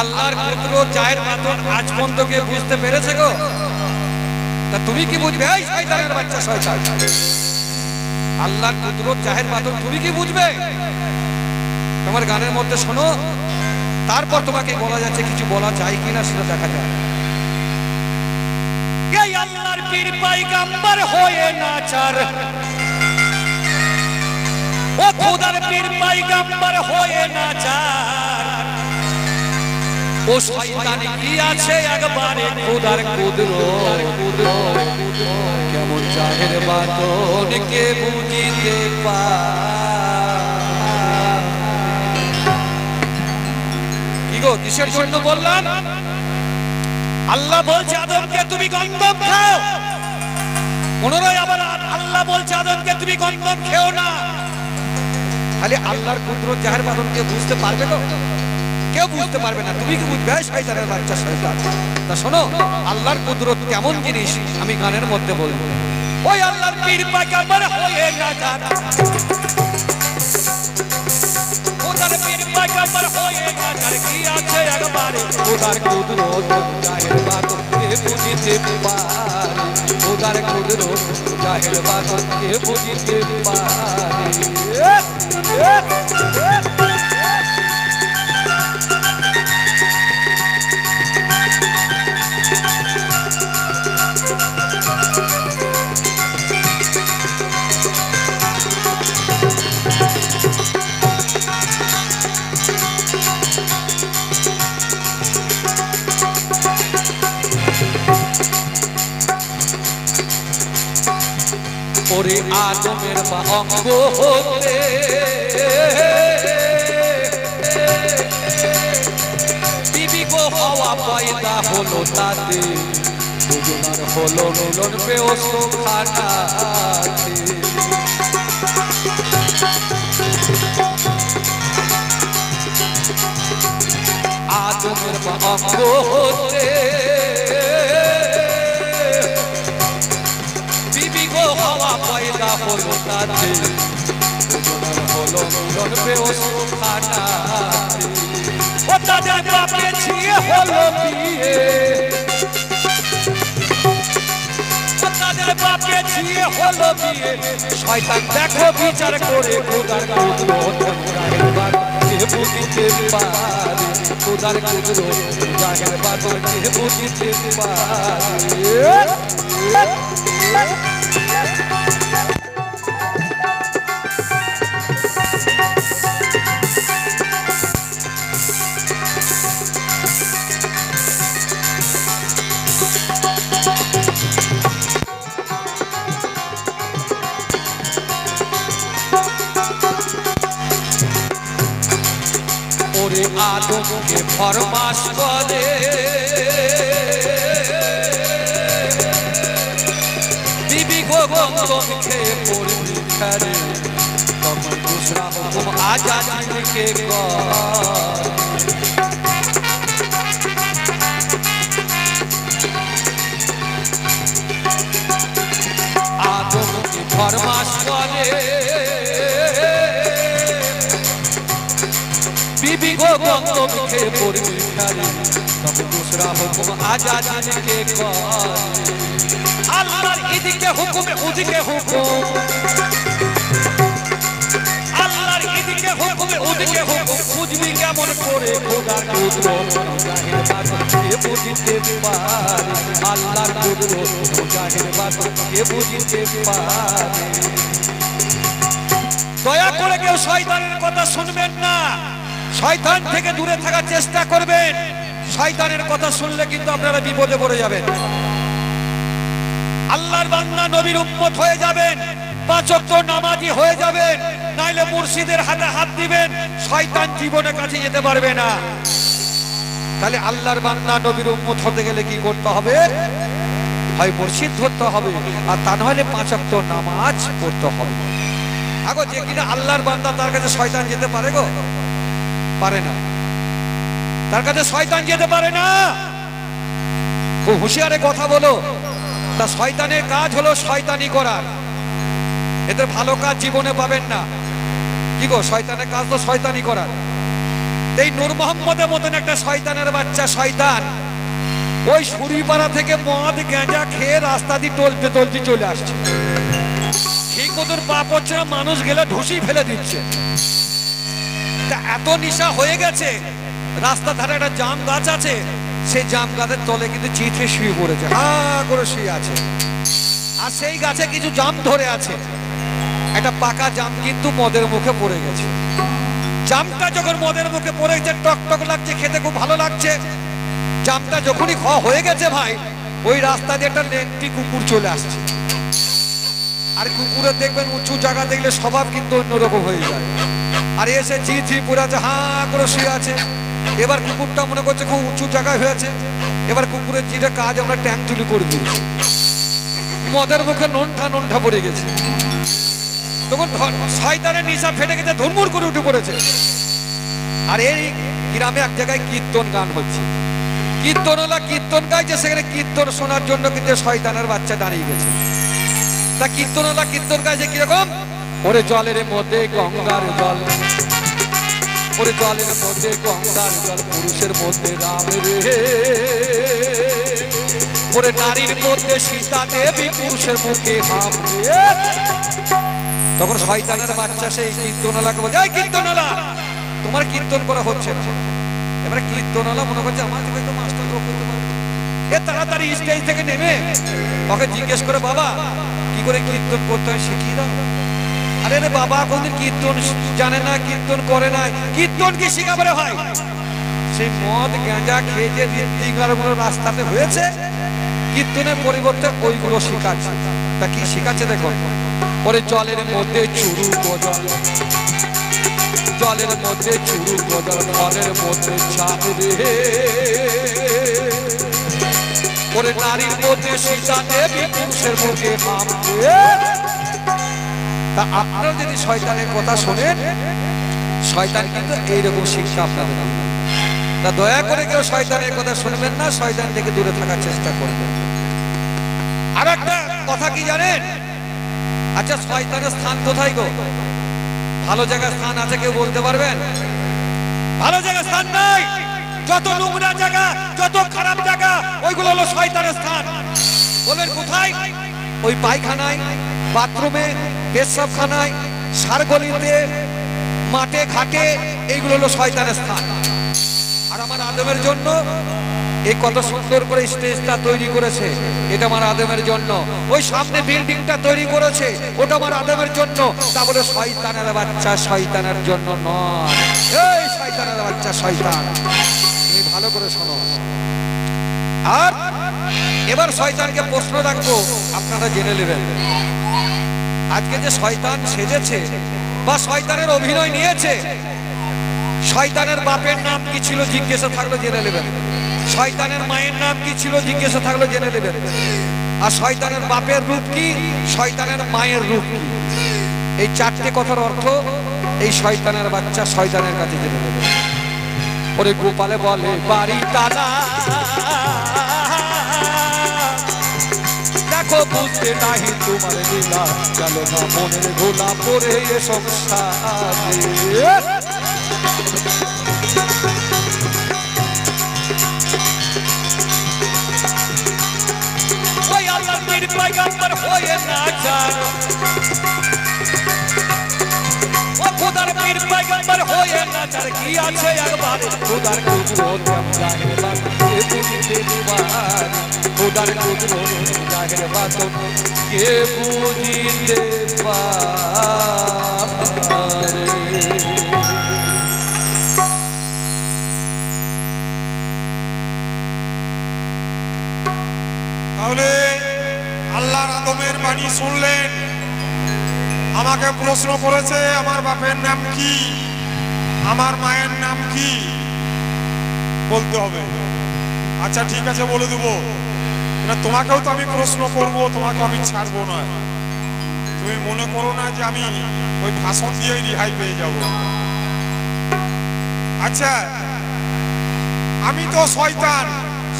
আল্লাহর পুত্র চায়ের বাদন আজ পর্যন্ত কে বুঝতে পেরেছে গো? তা তুমি কি বুঝবে? এই শয়তানের বাচ্চা, শয়তান। আল্লাহর পুত্র চাহের বাদন তুমি কি বুঝবে? তোমার গানের মধ্যে শোনো, তারপর তোমাকে বলা যাচ্ছে কিছু বলা যায় কিনা সেটা দেখা যায়। আল্লাহর পীর পাইগাম্বার হয়ে নাচার ও খোদার পীর পাইগাম্বার হয়ে নাচার ও শয়তান, কি আছে একবারে খোদার কুদরত? কেমন চাহের বাদন কে বুঝিতে কি গো, কিসের জন্য বললাম? আল্লাহ বলছে আদমকে, তুমি গন্ধম খাও। পুনরায় আবার আল্লাহ বলছে আদমকে, তুমি গন্ধম খেও না। খালি আল্লাহর পুত্র চাহের বাদনকে বুঝতে পারবে গো? কেউ বুঝতে পারবে না, তুমি কি বুঝবে? শয়তানের বাচ্চা, শয়তান। তা শোনো, আল্লাহর কুদরত কেমন জিনিস? আমি গানের মধ্যে বলব। ওই আল্লাহর পীর পাইগাম্বার হয়ে পীর পাইগাম্বার হয়ে নাচার কি আছে কে কে ওরে আদমের বা অঙ্গ হতে। হওয়া পয়দা হলো তাতে। হলো মিলন পেয়স আদমের বা অঙ্গ হতে। হলো তাতে দুজনার হলো মিলন পেয়স খানাতে ও তাদের বাপকে ছিয়ে হলো বিয়ে তাদের বাপকে ছিয়ে হলো বিয়ে শয়তান দেখো বিচার করে খোদার কুদরত জাহের কে বুঝিতে পারে খোদার কুদরত জাহের বাদন কে বুঝিতে পারে আদমকে ফরমাস করে বিবি গো গঙ্গম খেয়ে পড়বি খারে তখন দুসরা হুকুম আজাদিকে কর আদমকে ফরমাস করে বিবি গো গঙ্গ মুখে পড়বি খালি তবে দুসরা হুকুম আজাদিন কে কর। আল্লাহর ইদিকে হুকুমে উদিকে হুকুম। আল্লাহর ইদিকে হুকুমে উদিকে হুকুম। বুঝবি কেমন করে খোদার কুদরত জাহির বাদন কে বুঝিতে দয়া করে কেউ শয়তানের কথা শুনবেন না। শয়তান থেকে দূরে থাকার চেষ্টা করবেন। শয়তানের কথা শুনলে কিন্তু আপনারা বিপদে পড়ে যাবেন। আল্লাহর বান্দা নবীর উম্মত হয়ে যাবেন। পাঁচ ওয়াক্ত নামাজি হয়ে যাবেন। নাইলে মুর্শিদের হাতে হাত দিবেন। শয়তান জীবনে কাছে যেতে পারবে না। তাহলে আল্লাহর বান্দা নবীর উম্মত হতে গেলে কি করতে হবে? হয় মুর্শিদ ধরতে হবে, আর তা নাহলে পাঁচাত্ত নামাজ পড়তে হবে। আগো, যে কিনা আল্লাহর বান্দা তার কাছে শয়তান যেতে পারে গো। পারে না। তার কাছে শয়তান যেতে পারে না। খুব হুঁশিয়ারে কথা বলো। তা শয়তানের কাজ হলো শয়তানি করার এদের ভালো কাজ জীবনে পাবেন না। কি গো, শয়তানের কাজ তো শয়তানি করার। এই নূর মোহাম্মদের মতন একটা শয়তানের বাচ্চা শয়তান। ওই সুরিপাড়া থেকে মদ গাঁজা খেয়ে রাস্তা দিয়ে টলতে টলতে চলে আসছে। ঠিক মতন পাপ হচ্ছে মানুষ গেলে ঢুসি ফেলে দিচ্ছে। তা এত নিশা হয়ে গেছে। রাস্তার ধারে একটা জাম গাছ আছে সেই জাম গাছের তলে কিন্তু চিঠে শুয়ে পড়েছে, হা করে শুয়ে আছে। আর সেই গাছে কিছু জাম ধরে আছে। একটা পাকা জাম কিন্তু মদের মুখে পড়ে গেছে। জামটা যখন মদের মুখে পড়ে গেছে টক টক লাগছে, খেতে খুব ভালো লাগছে। জামটা যখনই খাওয়া হয়ে গেছে ভাই, ওই রাস্তা দিয়ে একটা লেংটি কুকুর চলে আসছে। আর কুকুরের দেখবেন উঁচু জায়গা দেখলে স্বভাব কিন্তু অন্যরকম হয়ে যায়। আর এসে ঝি ঝি পুরে আছে, হা, করে শুয়ে আছে। এবার কুকুরটা মনে করছে খুব উঁচু জায়গায় হয়েছে এবার কুকুরের জিটা কাজ আমরা ট্যাঙ্ক তুলি করে দিয়েছি। মদের মুখে নন্ঠা নন্ঠা পড়ে গেছে। তখন শয়তানের নিশা ফেটে গেছে, ধুরমুর করে উঠে পড়েছে। আর এই গ্রামে এক জায়গায় কীর্তন গান হচ্ছে। কীর্তন কীর্তনওয়ালা কীর্তন গাইছে সেখানে কীর্তন শোনার জন্য কিন্তু শয়তানের বাচ্চা দাঁড়িয়ে গেছে। তা কীর্তন কীর্তনওয়ালা কীর্তন গাইছে কীরকম? ওরে জলের মধ্যে গঙ্গার জল। ওরে জলের মধ্যে গঙ্গার জল, পুরুষের মধ্যে রাম রে। ওরে নারীর মধ্যে সীতা দেবী, পুরুষের মধ্যে হাম রে। তখন শয়তানের বাচ্চা সেই কীর্তনালাকে বলছে এই কীর্তনালা, তোমার কীর্তন করা হচ্ছে না। এবারে কীর্তনালা মনে করছে, আমার থেকে তো মাস্টার এ তাড়াতাড়ি স্টেজ থেকে নেমে ওকে জিজ্ঞেস করে, বাবা, কি করে কীর্তন করতে হয়, শিখিয়ে দাও। আরে রে বাবা, কোনদিন কীর্তন জানে না, কীর্তন করে না। কীর্তন কি শিখাবারে হয় সেই মদ, গাঁজা খেয়ে যে রীতিগুলো রাস্তাতে হয়েছে, কীর্তনের পরিবর্তে ওইগুলো শিখাচ্ছে। তা কি শিখাচ্ছে দেখো। ওরে জলের মধ্যে চুরু গজল। জলের মধ্যে চুরু গজল ফলের মধ্যে চাপ রে। ওরে নারীর মধ্যে সীতা দেবী পুরুষের মধ্যে রে। তা আপনারা যদি শয়তানের কথা শোনেন শয়তান কিন্তু এইরকম শিক্ষা আপনাদের তা দয়া করে কেউ শয়তানের কথা শুনবেন না, শয়তান থেকে দূরে থাকার চেষ্টা করবেন। আর একটা কথা কি জানেন? আচ্ছা শয়তানের স্থান কোথায় গো? ভালো জায়গায় স্থান আছে কেউ বলতে পারবেন? ভালো জায়গায় স্থান নাই। যত নোংরা জায়গা, যত খারাপ জায়গা, ওইগুলো হলো শয়তানের স্থান। বলেন কোথায়? ওই পায়খানায়, বাথরুমে পেশাবখানায় সারগলিতে মাঠে ঘাটে এইগুলো হলো শয়তানের স্থান। আর আমার আদমের জন্য এই কত সুন্দর করে স্টেজটা তৈরি করেছে, এটা আমার আদমের জন্য। ওই সামনে বিল্ডিংটা তৈরি করেছে, ওটা আমার আদমের জন্য। তা বলে শয়তানের বাচ্চা শয়তানের জন্য নয়। এই শয়তানের বাচ্চা শয়তান। তুমি ভালো করে শোনো। আর এবার শয়তানকে প্রশ্ন রাখব, আপনারা জেনে নেবেন। আজকে যে শয়তান সেজেছে বা শয়তানের অভিনয় নিয়েছে, শয়তানের বাপের নাম কি ছিল জিজ্ঞাসা থাকল জেনে নেবেন। শয়তানের মায়ের নাম কি ছিল জিজ্ঞাসা থাকল জেনে নেবেন। আর শয়তানের বাপের রূপ কি? শয়তানের মায়ের রূপ কি? এই চারটে কথার অর্থ এই শয়তানের বাচ্চা শয়তানের কাছে জেনে নেবে। ওরে গোপালে বলে বাড়ি টানা দেখো, বুঝতে নাহি তোমার লীলা। গেল না মনের ঘোলা পরে এ সংসার। পয়গম্বর হয়ে না ও খুদার পীর পয়গম্বর হয়ে না যান কি আছে একবার? খুদার কুদরত জাহের বাত কে বুঝিতে দিবার খুদার কুদরত জাহের বাত কে বুঝিতে তাহলে আল্লাহর আদমের বাণী শুনলেন। আমাকে প্রশ্ন করেছে, আমার বাপের নাম কি? আমার মায়ের নাম কি? বলতে হবে। আচ্ছা ঠিক আছে, বলে দেবো। না, তোমাকেও তো আমি প্রশ্ন করব, তোমাকে আমি ছাড়বো না তুমি মনে করো না যে আমি ওই ভাষণ দিয়েই রিহাই পেয়ে যাব। আচ্ছা আমি তো শয়তান।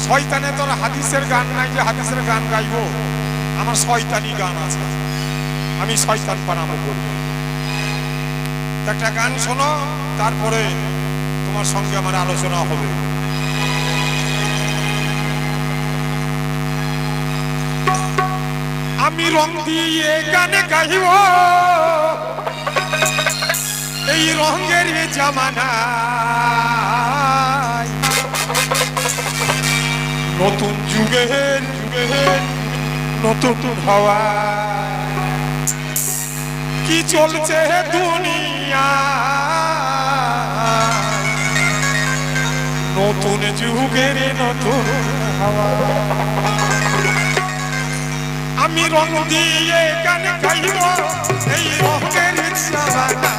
শয়তানে তোর হাদিসের গান নাই যে হাদিসের গান গাইবো? আমার শয়তানি গান আছে। আমি শয়তান পানাবো করব। একটা গান শোনো, তারপরে তোমার সঙ্গে আমার আলোচনা হবে। আমি রং দিয়ে গানে গাইব। এই রঙের জামানা নতুন যুগের যুগের, নতুন হাওয়া কি চলছে দুনিয়া। নতুন যুগের নতুন হাওয়া। আমি রং দিয়ে গান গাইব, এই রঙের জামানা